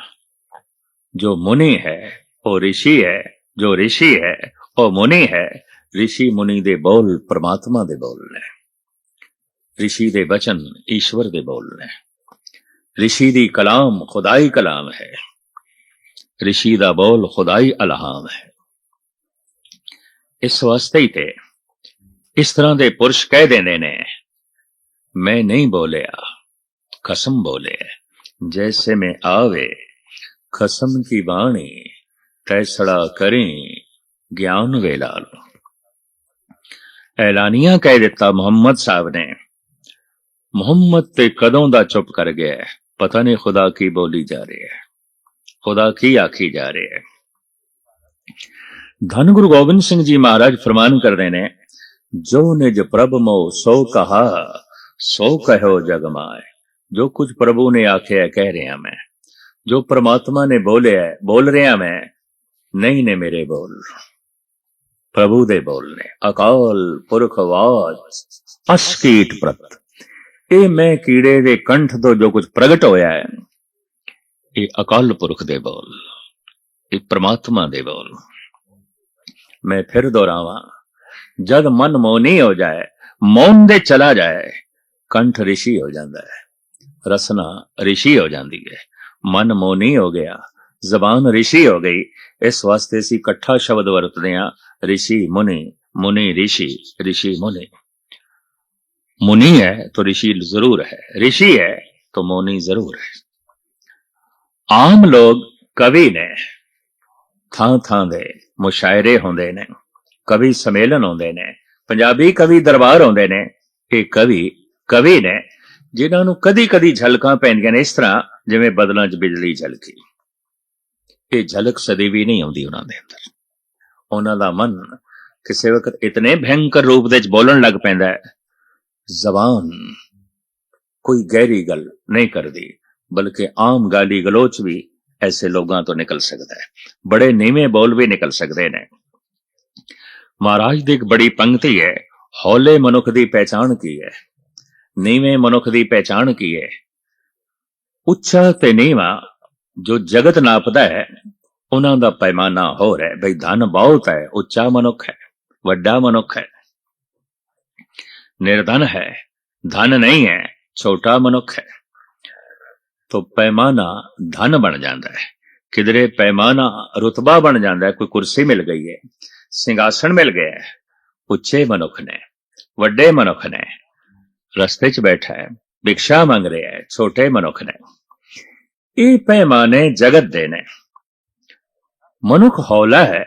ਜੋ ਮੁਨੀ ਹੈ, ਉਹ ਰਿਸ਼ੀ ਹੈ, ਜੋ ਰਿਸ਼ੀ ਹੈ, ਉਹ ਮੁਨੀ ਹੈ, ਰਿਸ਼ੀ ਮੁਨੀ ਦੇ ਬੋਲ ਪ੍ਰਮਾਤਮਾ ਦੇ ਬੋਲ ਨੇ। ਰਿਸ਼ੀ ਦੇ ਵਚਨ ਈਸ਼ਵਰ ਦੇ ਬੋਲ ਨੇ। ਰਿਸ਼ੀਦੀ ਕਲਾਮ ਖੁਦਾਈ ਕਲਾਮ ਹੈ। ਰਿਸ਼ੀ ਦਾ ਬੋਲ ਖੁਦਾਈ ਅਲਹਾਮ ਹੈ। ਇਸ ਵਾਸਤੇ ਹੀ ਤੇ ਇਸ ਤਰ੍ਹਾਂ ਦੇ ਪੁਰਸ਼ ਕਹਿ ਦਿੰਦੇ ਨੇ, ਮੈਂ ਨਹੀਂ ਬੋਲਿਆ ਕਸਮ ਬੋਲੇ, ਜੈਸੇ ਮੈਂ ਆਵੇ, ਖਸਮ ਕੀ ਬਾਣੀ, ਤੈਸੜਾ ਕਰੇ, ਗਿਆਨ ਵੇਲਾਲ ਐਲਾਨੀਆਂ ਕਹਿ ਦਿੱਤਾ ਮੁਹੰਮਦ ਸਾਹਿਬ ਨੇ। ਮੁਹੰਮਦ ਤੇ ਕਦੋਂ ਦਾ ਚੁੱਪ ਕਰ ਗਿਆ ਹੈ? ਪਤਾ ਨਹੀਂ ਖੁਦਾ ਕੀ ਬੋਲੀ ਜਾ ਰਹੀ ਹੈ। ਖੁਦਾ ਕੀ ਆਖੀ ਜਾ ਰਹੀ ਹੈ। ਧੰਨ ਗੁਰੂ ਗੋਬਿੰਦ ਸਿੰਘ ਜੀ ਮਹਾਰਾਜ ਫਰਮਾਨ ਕਰਦੇ ਨੇ, ਜੋ ਨਿਜ ਪ੍ਰਭ ਮੋ ਸੋ ਕਹਾ, ਸੋ ਕਹਿਓ ਜਗ ਮਾਏ ਜੋ ਕੁਝ ਪ੍ਰਭੂ ਨੇ ਆਖਿਆ ਕਹਿ ਰਿਹਾ ਮੈਂ। ਜੋ ਪ੍ਰਮਾਤਮਾ ਨੇ ਬੋਲਿਆ ਬੋਲ ਰਿਹਾ ਮੈਂ, ਨਹੀਂ ਨੇ ਮੇਰੇ ਬੋਲ। ਪ੍ਰਭੂ ਦੇ ਬੋਲ ਨੇ। ਅਕਾਲ ਪੁਰਖ ਆਵਾਜ਼, ਅਸਕੀਟ ਪ੍ਰਤ। ਇਹ ਮੈਂ ਕੀੜੇ ਦੇ ਕੰਠ ਤੋਂ ਜੋ ਕੁਝ ਪ੍ਰਗਟ ਹੋਇਆ ਹੈ ਇਹ ਅਕਾਲ ਪੁਰਖ ਦੇ ਬੋਲ ਇਹ ਪ੍ਰਮਾਤਮਾ ਦੇ ਬੋਲ। ਮੈਂ ਫਿਰ ਦੁਹਰਾਵਾਂ ਜਦ ਮਨ ਮੌਨੀ ਹੋ ਜਾਏ ਮੌਨ ਦੇ ਚਲਾ ਜਾਏ ਕੰਠ ਰਿਸ਼ੀ ਹੋ ਜਾਂਦਾ ਹੈ ਰਸਨਾ ਰਿਸ਼ੀ ਹੋ ਜਾਂਦੀ ਹੈ। ਮਨ ਮੌਨੀ ਹੋ ਗਿਆ ਜ਼ਬਾਨ ਰਿਸ਼ੀ ਹੋ ਗਈ ਇਸ ਵਾਸਤੇ ਅਸੀਂ ਇਕੱਠਾ ਸ਼ਬਦ ਵਰਤਦੇ ਹਾਂ ਰਿਸ਼ੀ ਮੁਨੀ ਮੁਨੀ ਰਿਸ਼ੀ ਰਿਸ਼ੀ ਮੁਨੀ। मुनि है तो ऋषि जरूर है। ऋषि है तो मुनि जरूर है। ਆਮ ਲੋਕ ਕਵੀ ਨੇ ਥਾਂ ਥਾਂ ਦੇ ਮੁਸ਼ਾਇਰੇ ਹੁੰਦੇ ਨੇ ਕਵੀ ਸਮੇਲਨ ਹੁੰਦੇ ਨੇ ਪੰਜਾਬੀ ਕਵੀ ਦਰਬਾਰ ਹੁੰਦੇ ਨੇ ਇਹ ਕਵੀ ਕਵੀ ਨੇ ਜਿਨ੍ਹਾਂ ਨੂੰ ਕਦੀ-ਕਦੀ ਝਲਕਾਂ ਪੈਂਦੀਆਂ ਨੇ ਇਸ ਤਰ੍ਹਾਂ ਜਿਵੇਂ ਬਦਲਾਂ 'ਚ ਬਿਜਲੀ ਝਲਕੀ ਇਹ ਝਲਕ ਸਦੀ ਵੀ ਨਹੀਂ ਆਉਂਦੀ ਉਹਨਾਂ ਦੇ ਅੰਦਰ ਉਹਨਾਂ ਦਾ ਮਨ ਕਿਸੇ ਵਕਤ ਇਤਨੇ ਭੈਂਕਰ ਰੂਪ ਦੇ ਵਿੱਚ ਬੋਲਣ ਲੱਗ ਪੈਂਦਾ ਹੈ ਜ਼ਬਾਨ। ਕੋਈ ਗਹਿਰੀ ਗੱਲ ਨਹੀਂ ਕਰਦੀ, ਬਲਕਿ ਆਮ ਗਾਲੀ ਗਲੋਚ ਵੀ ਐਸੇ ਲੋਕਾਂ ਤੋਂ ਨਿਕਲ ਸਕਦਾ ਹੈ। ਬੜੇ ਨੀਵੇਂ ਬੋਲ ਵੀ ਨਿਕਲ ਸਕਦੇ ਨੇ। ਮਹਾਰਾਜ ਦੀ ਇੱਕ ਬੜੀ ਪੰਕਤੀ ਹੈ, ਹੌਲੇ ਮਨੁੱਖ ਦੀ ਪਹਿਚਾਣ ਕੀ ਹੈ? ਨੀਵੇਂ ਮਨੁੱਖ ਦੀ ਪਹਿਚਾਣ ਕੀ ਹੈ? ਉੱਚਾ ਤੇ ਨੀਵਾਂ ਜੋ ਜਗਤ ਨਾਪਦਾ ਹੈ, ਉਹਨਾਂ ਦਾ ਪੈਮਾਨਾ ਹੋਰ ਹੈ। ਬਈ ਧਨ ਬਹੁਤ ਹੈ, ਉੱਚਾ ਮਨੁੱਖ ਹੈ, ਵੱਡਾ ਮਨੁੱਖ ਹੈ। निर्धन है धन नहीं है छोटा मनुख है तो पैमाना धन बन जाता है किधरे पैमाना रुतबा बन जाता है कोई कुर्सी मिल गई है सिंहासन मिल गया है ਉੱਚੇ ਮਨੁੱਖ ਨੇ ਵੱਡੇ ਮਨੁੱਖ ਨੇ ਰਸਤੇ 'ਚ ਬੈਠਾ ਹੈ ਭਿਕਸ਼ਾ ਮੰਗ ਰਿਹਾ ਹੈ ਛੋਟੇ ਮਨੁੱਖ ਨੇ ਇਹ ਪੈਮਾਨੇ ਜਗਤ ਦੇ ਨੇ ਮਨੁੱਖ ਹੌਲਾ ਹੈ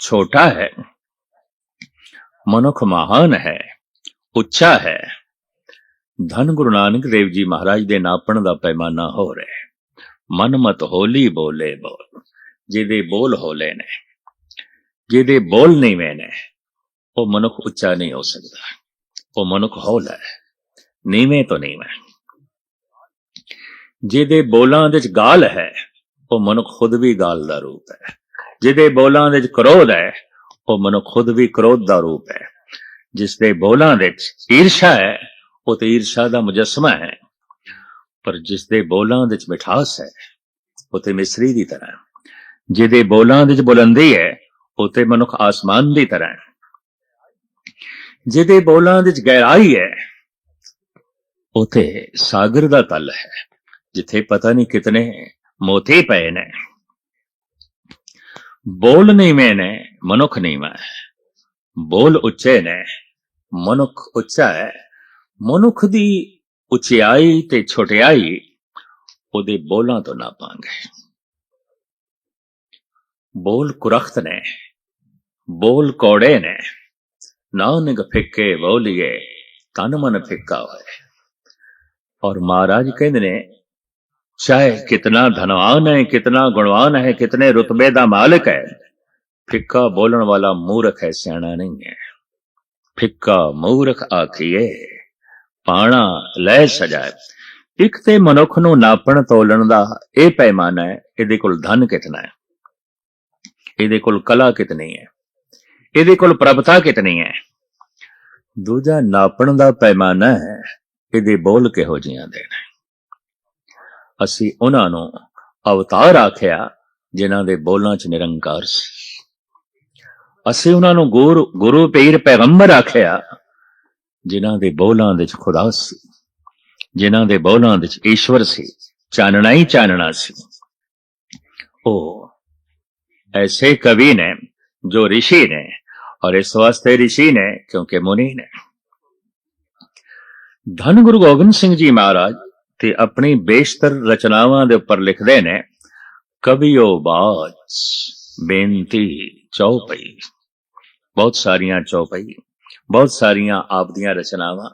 ਛੋਟਾ ਹੈ ਮਨੁੱਖ ਮਹਾਨ ਹੈ ਉੱਚਾ ਹੈ, ਧੰਨ ਗੁਰੂ ਨਾਨਕ ਦੇਵ ਜੀ ਮਹਾਰਾਜ ਦੇ ਨਾਪਣ ਦਾ ਪੈਮਾਨਾ ਹੋ ਰਿਹਾ ਮਨਮਤ ਹੋਲੀ ਬੋਲੇ ਬੋਲ, ਜਿਹਦੇ ਬੋਲ ਹੋਲੇ ਨੇ, ਜਿਹਦੇ ਬੋਲ ਨੀਵੇਂ ਨੇ, ਉਹ ਮਨੁੱਖ ਉੱਚਾ ਨਹੀਂ ਹੋ ਸਕਦਾ। ਉਹ ਮਨੁੱਖ ਹੌਲਾ ਹੈ, ਨੀਵੇਂ ਤੋਂ ਨੀਵਾਂ। ਜਿਹਦੇ ਬੋਲਾਂ ਦੇ ਵਿੱਚ ਗਾਲ ਹੈ, ਉਹ ਮਨੁੱਖ ਖੁਦ ਵੀ ਗਾਲ ਦਾ ਰੂਪ ਹੈ। ਜਿਹਦੇ ਬੋਲਾਂ ਦੇ ਵਿੱਚ ਕ੍ਰੋਧ ਹੈ, ਉਹ ਮਨੁੱਖ ਖੁਦ ਵੀ ਕ੍ਰੋਧ ਦਾ ਰੂਪ ਹੈ। ਜਿਸ ਦੇ ਬੋਲਾਂ ਵਿੱਚ ਈਰਸ਼ਾ ਹੈ, ਉਹ ਤੇ ਈਰਸ਼ਾ ਦਾ ਮੁਜਸਮਾ ਹੈ। ਪਰ ਜਿਸ ਦੇ ਬੋਲਾਂ ਵਿੱਚ ਮਿਠਾਸ ਹੈ, ਉਹ ਤੇ ਮਿਸਰੀ ਦੀ ਤਰ੍ਹਾਂ ਜਿਹਦੇ ਬੋਲਾਂ ਵਿੱਚ ਬੁਲੰਦੀ ਹੈ, ਉਹ ਤੇ ਮਨੁੱਖ ਆਸਮਾਨ ਦੀ ਤਰ੍ਹਾਂ ਹੈ। ਜਿਹਦੇ ਬੋਲਾਂ ਵਿੱਚ ਗਹਿਰਾਈ ਹੈ, ਉਹ ਸਾਗਰ ਦਾ ਤਲ ਹੈ, ਜਿੱਥੇ ਪਤਾ ਨਹੀਂ ਕਿਤਨੇ ਮੋਤੀ ਪਏ ਨੇ। ਬੋਲ ਨਹੀਂ ਮੈਂ ਨੇ, ਮਨੁੱਖ ਨਹੀਂ ਮੈਂ ਬੋਲ ਉੱਚੇ ਨੇ ਮਨੁੱਖ ਉੱਚਾ ਹੈ ਮਨੁੱਖ ਦੀ ਉਚਾਈ ਤੇ ਛੋਟਿਆਈ ਉਹਦੇ ਬੋਲਾਂ ਤੋਂ ਨਾ ਪਾਂਗੇ ਬੋਲ ਕੁਰਖਤ ਨੇ ਬੋਲ ਕੋੜੇ ਨੇ ਨਾ ਨਾਨਕ ਫਿੱਕੇ ਬੋਲੀਏ ਤਨ ਮਨ ਫਿੱਕਾ ਹੋਏ ਔਰ ਮਹਾਰਾਜ ਕਹਿੰਦੇ ਨੇ ਚਾਹੇ ਕਿਤਨਾ ਧਨਵਾਨ ਹੈ ਕਿਤਨਾ ਗੁਣਵਾਨ ਹੈ ਕਿਤਨੇ ਰੁਤਬੇ ਦਾ ਮਾਲਕ ਹੈ ਫਿੱਕਾ ਬੋਲਣ ਵਾਲਾ ਮੂਰਖ ਹੈ ਸਿਆਣਾ ਨਹੀਂ ਹੈ ਫਿੱਕਾ ਮੂਰਖ ਆਖੀਏ ਪਾਣਾ ਲੈ ਸਜਾਏ ਇੱਕ ਤੇ ਮਨੁੱਖ ਨੂੰ ਨਾਪਣ ਤੋਲਣ ਦਾ ਇਹ ਪੈਮਾਨਾ ਹੈ, ਇਹਦੇ ਕੋਲ ਧਨ ਕਿਤਨਾ ਹੈ? ਇਹਦੇ ਕੋਲ ਕਲਾ ਕਿਤਨੀ ਹੈ? ਇਹਦੇ ਕੋਲ ਪ੍ਰਭਤਾ ਕਿਤਨੀ ਹੈ? ਦੂਜਾ ਨਾਪਣ ਦਾ ਪੈਮਾਨਾ ਹੈ, ਇਹਦੇ ਬੋਲ ਕਿਹੋ ਜਿਹੀਆਂ ਦੇ ਨੇ ਅਸੀਂ ਉਹਨਾਂ ਨੂੰ ਅਵਤਾਰ ਆਖਿਆ, ਜਿਨ੍ਹਾਂ ਦੇ ਬੋਲਾਂ 'ਚ ਨਿਰੰਕਾਰ ਸੀ। ਅਸੀਂ ਉਹਨਾਂ ਨੂੰ ਗੁਰੂ ਗੁਰੂ ਪੀਰ ਪੈਗੰਬਰ ਆਖਿਆ ਜਿਨ੍ਹਾਂ ਦੇ ਬੋਲਾਂ ਵਿੱਚ ਖੁਦਾ ਸੀ ਜਿਨ੍ਹਾਂ ਦੇ ਬੋਲਾਂ ਵਿੱਚ ਈਸ਼ਵਰ ਸੀ ਚਾਨਣਾ ਹੀ ਚਾਨਣਾ ਸੀ ਉਹ ਐਸੇ ਕਵੀ ਨੇ ਜੋ ऋषि ਨੇ ਔਰ ਇਸ ਵਾਸਤੇ ऋषि ਨੇ ਕਿਉਂਕਿ ਮੁਨੀ ਨੇ ਧੰਨ ਗੁਰੂ ਗੋਬਿੰਦ ਸਿੰਘ ਜੀ ਮਹਾਰਾਜ ਤੇ ਆਪਣੀ ਬੇਸ਼ਤਰ ਰਚਨਾਵਾਂ ਦੇ ਉੱਪਰ ਲਿਖਦੇ ਨੇ ਕਵਿਓ ਬਾਜ ਬੇਨਤੀ ਚੌਪਈ ਬਹੁਤ ਸਾਰੀਆਂ ਚੌਪਈ, ਬਹੁਤ ਸਾਰੀਆਂ ਆਪ ਦੀਆਂ ਰਚਨਾਵਾਂ,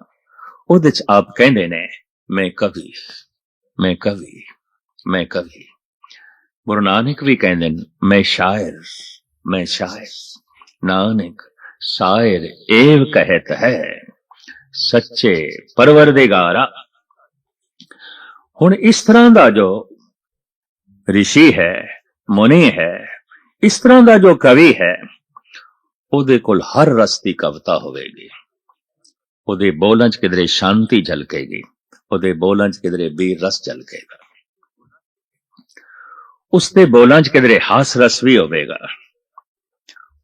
ਉਹਦੇ ਚ ਆਪ ਕਹਿੰਦੇ ਨੇ, ਮੈਂ ਕਵੀ ਮੈਂ ਕਵੀ ਮੈਂ ਕਵੀ। ਗੁਰੂ ਨਾਨਕ ਵੀ ਕਹਿੰਦੇ ਨੇ, ਮੈਂ ਸ਼ਾਇਰ ਮੈਂ ਸ਼ਾਇਰ। ਨਾਨਕ, ਸ਼ਾਇਰ ਏਵ ਕਹਿਤ ਹੈ, ਸੱਚੇ ਪਰਵਰਦਿਗਾਰਾ ਹੁਣ ਇਸ ਤਰ੍ਹਾਂ ਦਾ ਜੋ ਰਿਸ਼ੀ ਹੈ, ਮੁਨੀ ਹੈ, ਇਸ ਤਰ੍ਹਾਂ ਦਾ ਜੋ ਕਵੀ ਹੈ ਉਹਦੇ ਕੋਲ ਹਰ ਰਸ ਦੀ ਕਵਿਤਾ ਹੋਵੇਗੀ। ਉਹਦੇ ਬੋਲਾਂ 'ਚ ਕਿਧਰੇ ਸ਼ਾਂਤੀ ਝਲਕੇਗੀ, ਉਹਦੇ ਬੋਲਾਂ 'ਚ ਕਿਧਰੇ ਵੀਰ ਰਸ ਝਲਕੇਗਾ। ਉਸ ਦੇ ਬੋਲਾਂ 'ਚ ਕਿਧਰੇ ਹਾਸ ਰਸ ਵੀ ਹੋਵੇਗਾ।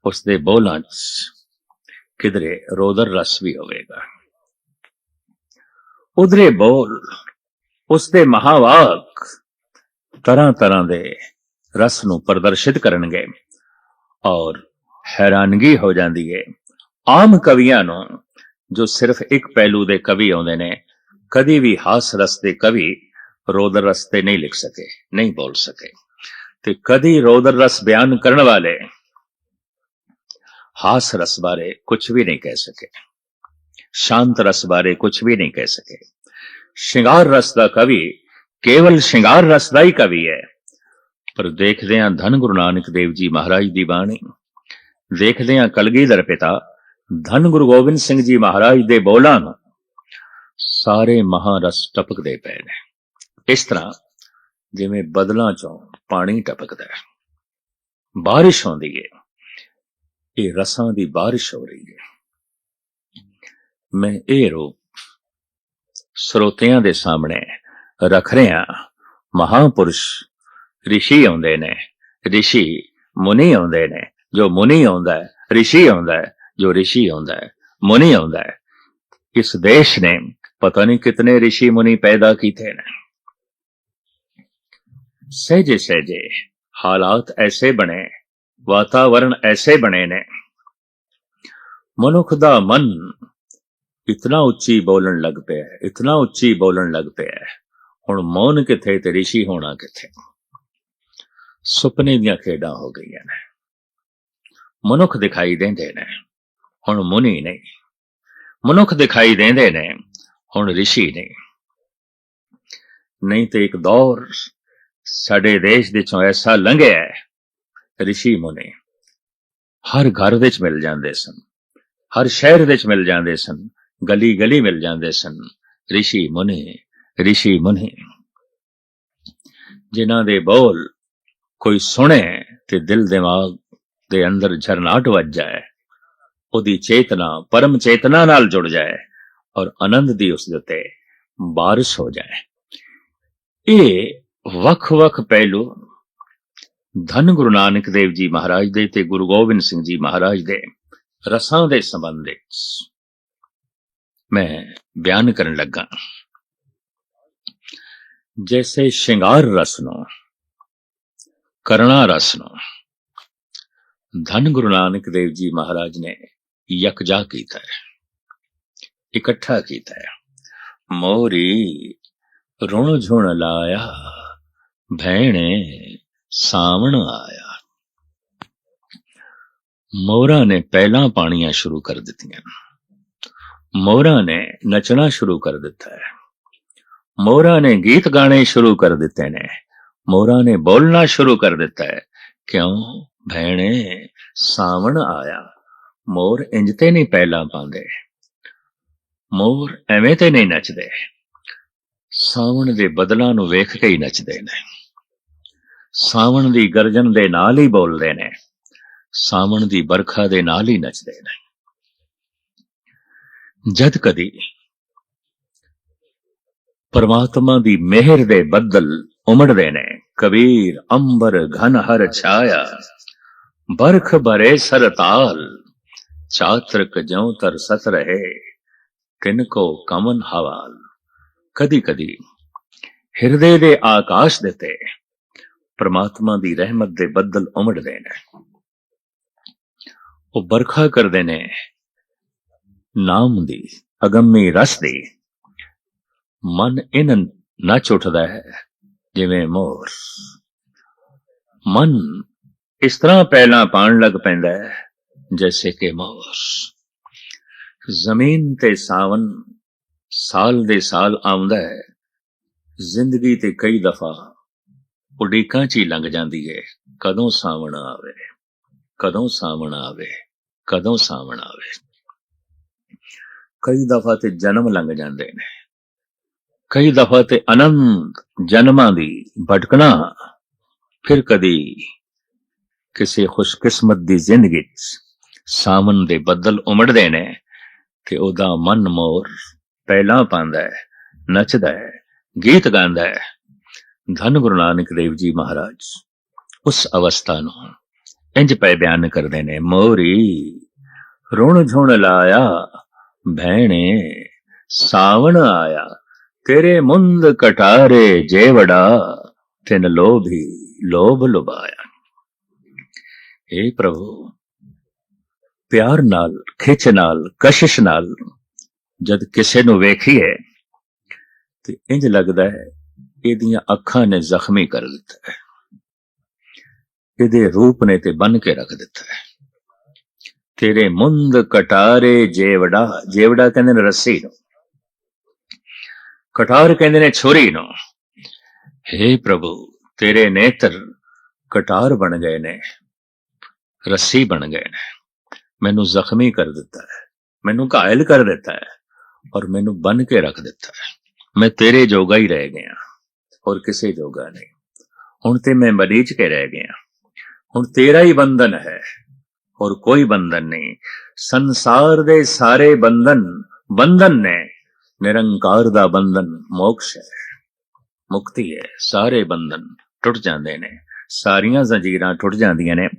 ਉਸ ਦੇ ਬੋਲਾਂ 'ਚ ਕਿਧਰੇ ਰੋਦਰ ਰਸ ਵੀ ਹੋਵੇਗਾ। ਉਧਰੇ ਬੋਲ ਉਸ ਦੇ ਮਹਾਵਾਕ ਤਰ੍ਹਾਂ ਤਰ੍ਹਾਂ ਦੇ ਰਸ ਨੂੰ ਪ੍ਰਦਰਸ਼ਿਤ ਕਰਨਗੇ ਔਰ ਹੈਰਾਨਗੀ ਹੋ ਜਾਂਦੀ ਹੈ ਆਮ ਕਵੀਆਂ ਨੂੰ, ਜੋ ਸਿਰਫ ਇੱਕ ਪਹਿਲੂ ਦੇ ਕਵੀ ਆਉਂਦੇ ਨੇ, ਕਦੀ ਵੀ ਹਾਸ ਰਸ ਦੇ ਕਵੀ ਰੋਦਰ ਰਸ ਤੇ ਨਹੀਂ ਲਿਖ ਸਕੇ, ਨਹੀਂ ਬੋਲ ਸਕੇ। ਤੇ ਕਦੀ ਰੋਦਰ ਰਸ ਬਿਆਨ ਕਰਨ ਵਾਲੇ ਹਾਸ ਰਸ ਬਾਰੇ ਕੁਝ ਵੀ ਨਹੀਂ ਕਹਿ ਸਕੇ। ਸ਼ਾਂਤ ਰਸ ਬਾਰੇ ਕੁਝ ਵੀ ਨਹੀਂ ਕਹਿ ਸਕੇ। ਸ਼ਿੰਗਾਰ ਰਸ ਦਾ ਕਵੀ ਕੇਵਲ ਸ਼ਿੰਗਾਰ ਰਸ ਦਾ ਹੀ ਕਵੀ ਹੈ। ਪਰ ਦੇਖਦੇ ਹਾਂ ਧੰਨ ਗੁਰੂ ਨਾਨਕ ਦੇਵ ਜੀ ਮਹਾਰਾਜ ਦੀ ਬਾਣੀ। ਦੇਖਦੇ ਹਾਂ ਕਲਗੀਧਰ ਪਿਤਾ, ਧੰਨ ਗੁਰੂ ਗੋਬਿੰਦ ਸਿੰਘ ਜੀ ਮਹਾਰਾਜ ਦੇ ਬੋਲਾਂ ਨੂੰ ਸਾਰੇ ਮਹਾਰਸ ਟਪਕਦੇ ਪਏ ਨੇ। ਇਸ ਤਰ੍ਹਾਂ ਜਿਵੇਂ ਬਦਲਾਂ ਚੋਂ ਪਾਣੀ ਟਪਕਦਾ ਹੈ। ਬਾਰਿਸ਼ ਹੁੰਦੀ ਹੈ ਇਹ ਰਸਾਂ ਦੀ ਬਾਰਿਸ਼ ਹੋ ਰਹੀ ਹੈ ਮੈਂ ਇਹ ਰੂਪ ਸਰੋਤਿਆਂ ਦੇ ਸਾਹਮਣੇ ਰੱਖ ਰਿਹਾ ਮਹਾਪੁਰਸ਼ ਰਿਸ਼ੀ ਆਉਂਦੇ ਨੇ, ਰਿਸ਼ੀ ਮੁਨੀ ਆਉਂਦੇ ਨੇ ਜੋ ਮੁਨੀ ਆਉਂਦਾ ਹੈ ਰਿਸ਼ੀ ਆਉਂਦਾ ਹੈ ਜੋ ਰਿਸ਼ੀ ਆਉਂਦਾ ਹੈ ਮੁਨੀ ਆਉਂਦਾ ਹੈ ਇਸ ਦੇਸ਼ ਨੇ ਪਤਾ ਨਹੀਂ ਕਿਤਨੇ ਰਿਸ਼ੀ ਮੁਨੀ ਪੈਦਾ ਕੀਤੇ ਨੇ ਸਹਿਜੇ ਸਹਿਜੇ ਹਾਲਾਤ ਐਸੇ ਬਣੇ ਵਾਤਾਵਰਣ ਐਸੇ ਬਣੇ ਨੇ ਮਨੁੱਖ ਦਾ ਮਨ ਇਤਨਾ ਉੱਚੀ ਬੋਲਣ ਲੱਗ ਪਿਆ ਇਤਨਾ ਉੱਚੀ ਬੋਲਣ ਲੱਗ ਪਿਆ ਹੁਣ ਮੌਨ ਕਿੱਥੇ ਤੇ ਰਿਸ਼ੀ ਹੋਣਾ ਕਿੱਥੇ ਸੁਪਨੇ ਦੀਆਂ ਖੇਡਾਂ ਹੋ ਗਈਆਂ ਨੇ ਮਨੁੱਖ ਦਿਖਾਈ ਦਿੰਦੇ ਨੇ। ਹੁਣ ਮੁਨੀ ਨਹੀਂ। ਮਨੁੱਖ ਦਿਖਾਈ ਦਿੰਦੇ ਨੇ। ਹੁਣ ਰਿਸ਼ੀ ਨਹੀਂ। ਨਹੀਂ ਤੇ ਇੱਕ ਦੌਰ ਸਾਡੇ ਦੇਸ਼ ਦੇ ਚੋਂ ਐਸਾ ਲੰਘਿਆ ਹੈ, ਰਿਸ਼ੀ ਮੁਨੀ। ਹਰ ਘਰ ਵਿੱਚ ਮਿਲ ਜਾਂਦੇ ਸਨ। ਹਰ ਸ਼ਹਿਰ ਵਿੱਚ ਮਿਲ ਜਾਂਦੇ ਸਨ। ਗਲੀ ਗਲੀ ਮਿਲ ਜਾਂਦੇ ਸਨ। ਰਿਸ਼ੀ ਮੁਨੀ ਰਿਸ਼ੀ ਮੁਨੀ। ਜਿਨ੍ਹਾਂ ਦੇ ਬੋਲ ਕੋਈ ਸੁਣੇ ਤੇ ਦਿਲ ਦਿਮਾਗ ਦੇ ਅੰਦਰ ਝਰਨਾਟ ਵੱਜ ਜਾਏ, ਉਹਦੀ ਚੇਤਨਾ, ਪਰਮ ਚੇਤਨਾ ਨਾਲ ਜੁੜ ਜਾਏ ਔਰ ਆਨੰਦ ਦੀ ਉਸ ਦੇ ਉੱਤੇ ਬਾਰਿਸ਼ ਹੋ ਜਾਏ। ਇਹ ਵੱਖ-ਵੱਖ ਪਹਿਲੂ ਧੰਨ ਗੁਰੂ ਨਾਨਕ ਦੇਵ ਜੀ ਮਹਾਰਾਜ ਦੇ ਤੇ ਗੁਰੂ ਗੋਬਿੰਦ ਸਿੰਘ ਜੀ ਮਹਾਰਾਜ ਦੇ ਰਸਾਂ ਦੇ ਸੰਬੰਧ ਵਿੱਚ ਮੈਂ ਬਿਆਨ ਕਰਨ ਲੱਗਾ। ਜੈਸੇ ਸ਼ਿੰਗਾਰ ਰਸ ਨੂੰ, ਕਰਣਾ ਰਸ ਨੂੰ ਧੰਨ ਗੁਰੂ ਨਾਨਕ ਦੇਵ ਜੀ ਮਹਾਰਾਜ ਨੇ ਯਕਜਾ ਕੀਤਾ ਹੈ ਇਕੱਠਾ ਕੀਤਾ ਹੈ ਮੋਰੀ ਰੁਣ ਝੁਣ ਲਾਇਆ ਭੈਣੇ ਸਾਵਣ ਆਇਆ ਮੋਰਾ ਨੇ ਪਹਿਲਾਂ ਪਾਣੀਆਂ ਸ਼ੁਰੂ ਕਰ ਦਿੱਤੀਆਂ ਮੋਰਾ ਨੇ ਨਚਣਾ ਸ਼ੁਰੂ ਕਰ ਦਿੱਤਾ ਹੈ ਮੋਰਾ ਨੇ ਗੀਤ ਗਾਣੇ ਸ਼ੁਰੂ ਕਰ ਦਿੱਤੇ ਨੇ ਮੋਰਾ ਨੇ ਬੋਲਣਾ ਸ਼ੁਰੂ ਕਰ ਦਿੱਤਾ ਹੈ ਕਿਉਂ ਭੈਣੇ, ਸਾਵਣ ਆਇਆ। ਮੋਰ ਇੰਜ ਤੇ ਨਹੀਂ ਪਹਿਲਾਂ ਪਾਉਂਦੇ। ਮੋਰ ਐਵੇਂ ਤੇ ਨਹੀਂ ਨੱਚਦੇ। ਸਾਵਣ ਦੇ ਬਦਲਾਂ ਨੂੰ ਵੇਖ ਕੇ ਹੀ ਨੱਚਦੇ ਨੇ। ਸਾਵਣ ਦੀ ਗਰਜਨ ਦੇ ਨਾਲ ਹੀ ਬੋਲਦੇ ਨੇ। ਸਾਵਣ ਦੀ ਬਰਖਾ ਦੇ ਨਾਲ ਹੀ ਨੱਚਦੇ ਨੇ। ਜਦ ਕਦੀ ਪਰਮਾਤਮਾ ਦੀ ਮਿਹਰ ਦੇ ਬੱਦਲ ਉਮੜਦੇ ਨੇ। ਕਬੀਰ, ਅੰਬਰ, ਘਨ ਹਰ ਛਾਇਆ। ਬਰਖ ਬਰੇ ਸਰਤਾਲ, ਚਾਤਰਕ ਜਉ ਤਰ ਸਤ ਰਹੇ ਕਿਨਕੋ ਕਮਨ ਹਵਾਲ। ਕਦੀ ਕਦੀ ਹਿਰਦੇ ਦੇ ਆਕਾਸ਼ ਦੇ ਤੇ ਪ੍ਰਮਾਤਮਾ ਦੀ ਰਹਿਮਤ ਦੇ ਬੱਦਲ ਉਮੜਦੇ ਨੇ। ਉਹ ਬਰਖਾ ਕਰਦੇ ਨੇ, ਨਾਮ ਦੀ, ਅਗੰਮੀ ਰਸ ਦੀ। ਮਨ ਇਨ ਨੱਚ ਉੱਠਦਾ ਹੈ, ਜਿਵੇਂ ਮੋਰ। ਮਨ ਇਸ ਤਰ੍ਹਾਂ ਪਹਿਲਾਂ ਪਾਣ ਲੱਗ ਪੈਂਦਾ ਹੈ, ਜੈਸੇ ਕਿ ਮੌਸ। ਜ਼ਮੀਨ ਤੇ ਸਾਵਨ ਸਾਲ ਦੇ ਸਾਲ ਆਉਂਦਾ ਹੈ, ਜ਼ਿੰਦਗੀ ਤੇ ਕਈ ਦਫਾ ਉਡੀਕਾਂ ਚ ਹੀ ਲੰਘ ਜਾਂਦੀ ਹੈ, ਕਦੋਂ ਸਾਵਣ ਆਵੇ, ਕਦੋਂ ਸਾਵਣ ਆਵੇ, ਕਦੋਂ ਸਾਵਣ ਆਵੇ। ਕਈ ਦਫਾ ਤੇ ਜਨਮ ਲੰਘ ਜਾਂਦੇ ਨੇ, ਕਈ ਦਫਾ ਤੇ ਅਨੰਤ ਜਨਮਾਂ ਦੀ ਭਟਕਣਾ, ਫਿਰ ਕਦੀ ਕਿਸੇ ਖੁਸ਼ਕਿਸਮਤ ਦੀ ਜ਼ਿੰਦਗੀ 'ਚ ਸਾਵਣ ਦੇ ਬੱਦਲ ਉਮੜਦੇ ਨੇ ਤੇ ਉਹਦਾ ਮਨ ਮੋਰ ਪਹਿਲਾਂ ਪਾਉਂਦਾ ਹੈ, ਨੱਚਦਾ ਹੈ, ਗੀਤ ਗਾਉਂਦਾ ਹੈ। ਧੰਨ ਗੁਰੂ ਨਾਨਕ ਦੇਵ ਜੀ ਮਹਾਰਾਜ, ਉਸ ਅਵਸਥਾ ਨੂੰ ਇੰਜ ਪੈ ਬਿਆਨ ਕਰਦੇ ਨੇ, ਮੋਰੀ ਰੁਣ ਝੁਣ ਲਾਇਆ, ਭੈਣੇ ਸਾਵਣ ਆਇਆ, ਤੇਰੇ ਮੁੰਦ ਕਟਾਰੇ ਜੇਵੜਾ ਤਿਨ ਲੋਭੀ ਲੋਭ ਲੁਬਾਇਆ ਏ ਪ੍ਰਭੂ, ਪਿਆਰ ਨਾਲ, ਖਿੱਚ ਨਾਲ, ਕਸ਼ਿਸ਼ ਨਾਲ ਜਦ ਕਿਸੇ ਨੂੰ ਵੇਖੀਏ, ਤੇ ਇੰਜ ਲੱਗਦਾ ਹੈ ਇਹਦੀਆਂ ਅੱਖਾਂ ਨੇ ਜ਼ਖਮੀ ਕਰ ਦਿੱਤਾ ਹੈ। ਇਹਦੇ ਰੂਪ ਨੇ ਤੇ ਬੰਨ ਕੇ ਰੱਖ ਦਿੱਤਾ ਹੈ। ਤੇਰੇ ਮੁੰਦ ਕਟਾਰੇ ਜੇਵੜਾ ਜੇਵੜਾ ਕਹਿੰਦੇ ਨੇ ਰੱਸੀ ਨੂੰ। ਕਟਾਰ ਕਹਿੰਦੇ ਨੇ ਛੁਰੀ ਨੂੰ। हे ਪ੍ਰਭੂ, ਤੇਰੇ ਨੇਤਰ ਕਟਾਰ ਬਣ ਗਏ ਨੇ। ਰੱਸੀ ਬਣ ਗਏ ਨੇ। ਮੈਨੂੰ ਜ਼ਖਮੀ ਕਰ ਦਿੱਤਾ ਹੈ। ਮੈਨੂੰ ਘਾਇਲ ਕਰ ਦਿੱਤਾ ਹੈ ਔਰ ਮੈਨੂੰ ਬੰਨ ਕੇ ਰੱਖ ਦਿੱਤਾ ਹੈ। ਮੈਂ ਤੇਰੇ ਜੋਗਾ ਹੀ ਰਹਿ ਗਿਆ। ਔਰ ਕਿਸੇ ਜੋਗਾ ਨਹੀਂ। ਹੁਣ ਤੇ ਮੈਂ ਮਰੀਜ਼ ਕੇ ਰਹਿ ਗਿਆ। ਹੁਣ ਤੇਰਾ ਹੀ ਬੰਧਨ ਹੈ। ਹੋਰ ਕੋਈ ਬੰਧਨ ਨਹੀਂ। ਸੰਸਾਰ ਦੇ ਸਾਰੇ ਬੰਧਨ ਬੰਧਨ ਨੇ। ਨਿਰੰਕਾਰ ਦਾ ਬੰਧਨ ਮੋਕਸ਼ ਹੈ। ਮੁਕਤੀ ਹੈ। ਸਾਰੇ ਬੰਧਨ ਟੁੱਟ ਜਾਂਦੇ ਨੇ। ਸਾਰੀਆਂ ਜ਼ੰਜੀਰਾਂ ਟੁੱਟ ਜਾਂਦੀਆਂ ਨੇ।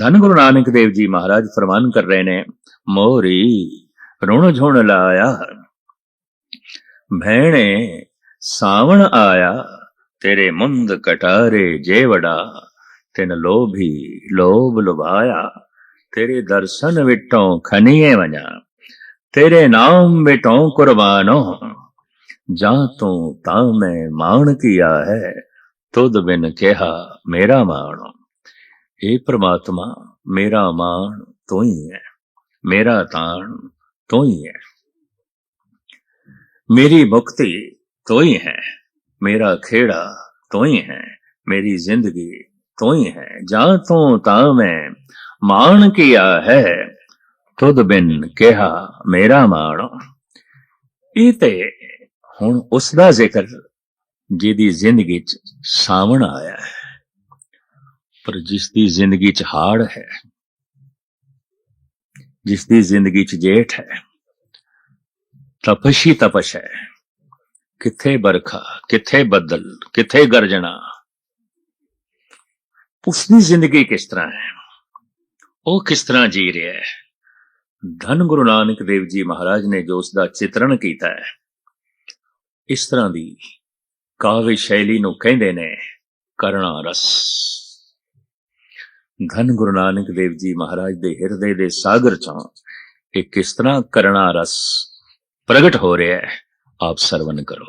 ਧੰਨ ਗੁਰੂ ਨਾਨਕ ਦੇਵ ਜੀ ਮਹਾਰਾਜ ਫਰਮਾਨ ਕਰ ਰਹੇ ਨੇ, ਮੋਰੀ ਰੁਣ ਝੁਣ ਲਾਇਆ, ਭੈਣੇ ਸਾਵਣ ਆਇਆ, ਤੇਰੇ ਮੁੰਦ ਕਟਾਰੇ ਜੇਵੜਾ ਤਿਨ ਲੋਭੀ ਲੋਭ ਲੁਭਾਇਆ, ਤੇਰੇ ਦਰਸ਼ਨ ਵਿਟੋਂ ਖਨੀਏ ਵਜਾ, ਤੇਰੇ ਨਾਮ ਵਿਟੋਂ ਕੁਰਬਾਨੋ, ਜਾਂ ਤੂੰ ਤਾਂ ਮੈਂ ਮਾਣ ਕੀਆ ਹੈ ਤੁਧ ਬਿਨ ਕਿਹਾ ਮੇਰਾ ਮਾਣ। ਏ ਪ੍ਰਮਾਤਮਾ, ਮੇਰਾ ਮਾਣ ਤੂੰ ਹੀ ਹੈ ਮੇਰਾ ਤਾਣ ਤੂੰ ਹੀ। ਹੈ ਮੇਰੀ ਮੁਕਤੀ ਤੂੰ ਹੀ ਹੈ ਮੇਰਾ ਖੇੜਾ ਤੂੰ ਹੀ ਹੈ ਮੇਰੀ ਜ਼ਿੰਦਗੀ ਤੂੰ ਹੀ। ਹੈ ਜਾਂ ਤੂੰ ਤਾਂ ਮੈਂ ਮਾਣ ਕੀਆ ਹੈ, ਤੁਧ ਬਿਨ ਕਿਹਾ ਮੇਰਾ ਮਾਣ। ਇਹ ਤੇ ਹੁਣ ਉਸ ਦਾ ਜ਼ਿਕਰ ਜਿਹਦੀ ਜ਼ਿੰਦਗੀ ਚ ਸਾਵਣ ਆਇਆ ਹੈ, ਪਰ ਜਿਸ ਦੀ ਜ਼ਿੰਦਗੀ ਚ ਹਾੜ ਹੈ ਜਿਸ ਦੀ ਜ਼ਿੰਦਗੀ ਚ ਜੇਠ ਹੈ, ਤਪਸ਼ੀ ਤਪਸ਼ ਹੈ, ਕਿੱਥੇ ਬਰਖਾ ਕਿੱਥੇ ਬੱਦਲ, ਕਿੱਥੇ ਗਰਜਣਾ ਉਸ ਦੀ ਜ਼ਿੰਦਗੀ ਕਿਸ ਤਰ੍ਹਾਂ ਹੈ, ਉਹ ਕਿਸ ਤਰ੍ਹਾਂ ਜੀ ਰਿਹਾ ਹੈ? ਧੰਨ ਗੁਰੂ ਨਾਨਕ ਦੇਵ ਜੀ ਮਹਾਰਾਜ ਨੇ ਜੋ ਉਸ ਦਾ ਚਿਤਰਣ ਕੀਤਾ ਹੈ, ਇਸ ਤਰ੍ਹਾਂ ਦੀ ਕਾਵਿ ਸ਼ੈਲੀ ਨੂੰ ਕਹਿੰਦੇ ਨੇ ਕਰਣਾ ਰਸ। ਧੰਨ ਗੁਰੂ ਨਾਨਕ ਦੇਵ ਜੀ ਮਹਾਰਾਜ ਦੇ ਹਿਰਦੇ ਦੇ ਸਾਗਰ ਚੋਂ ਇਹ ਕਿਸ ਤਰ੍ਹਾਂ ਕਰਣਾ ਰਸ ਪ੍ਰਗਟ ਹੋ ਰਿਹਾ ਹੈ, ਆਪ ਸਰਵਨ ਕਰੋ।